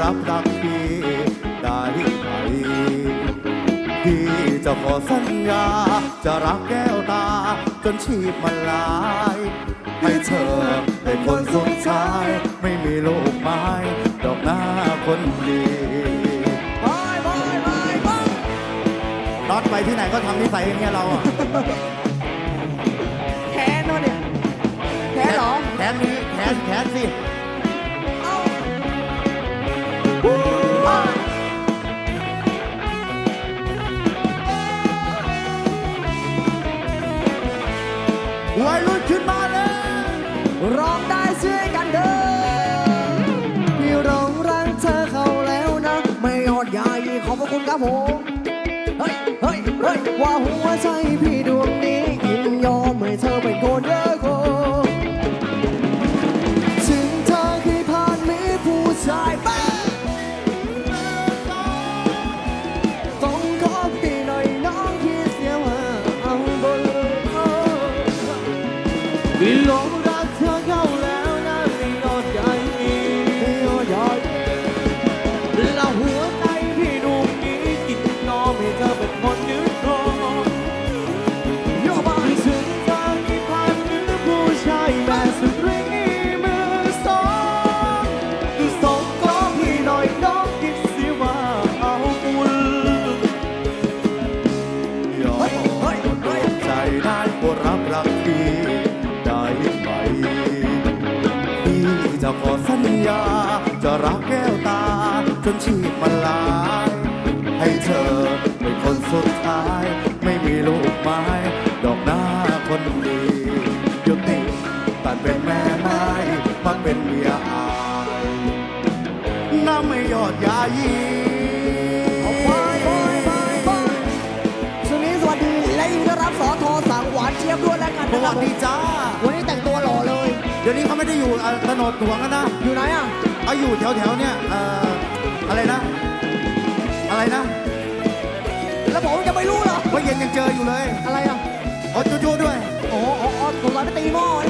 รับรักพี่ได้ไหมพี่จะขอสัญญา จะรักแก้วตา จนชีพมันลาย ให้เธอเป็นคนสุดท้าย ไม่มีลูกไม้ดอกหน้าคนดีบายบายบายบายน็อตไปที่ไหนก็ทำนิสัยอย่างเงี้ยเราอะแค้นวะเนี่ยแค้นเหรอ แขนนี้แขนแขนสิ วัยรุ่นขึ้นมาเลยร้องได้ช่วยกันเด้อพี่ร้องรักเธอเขาแล้วนะ ไม่อดใหญ่ขอบพระคุณครับผมเฮ้ยเฮ้ยเฮ้ยว่าหัวใจพี่ดวงนี้ยินยอมให้เธอเป็นคนเลิก พี่หลงรักเธอเข้าแล้วนะไม่ยอดใจไม่ยอดใจ ญา จะรักแก้วตา จนชีพมันลาย ให้เธอเป็นคนสุดท้าย ไม่มีลูกไม้ ดอกหน้าคนดียุติตัดเป็นแม่ไม้มาเป็นเมียอายน้ำไม่ยอดยายี เดี๋ยวนี้เขาไม่ได้อยู่ถนนหลวงแล้วนะอยู่ไหนอะเอาอยู่แถวๆเนี่ยอะไรนะ อะไรนะแล้วผมจะไม่รู้เหรอเมื่อเย็นยังเจออยู่เลยอะไรอะ ขอจู้ๆด้วย โอ้โหอ๋ออ๋อผมไปตีหม้อนี่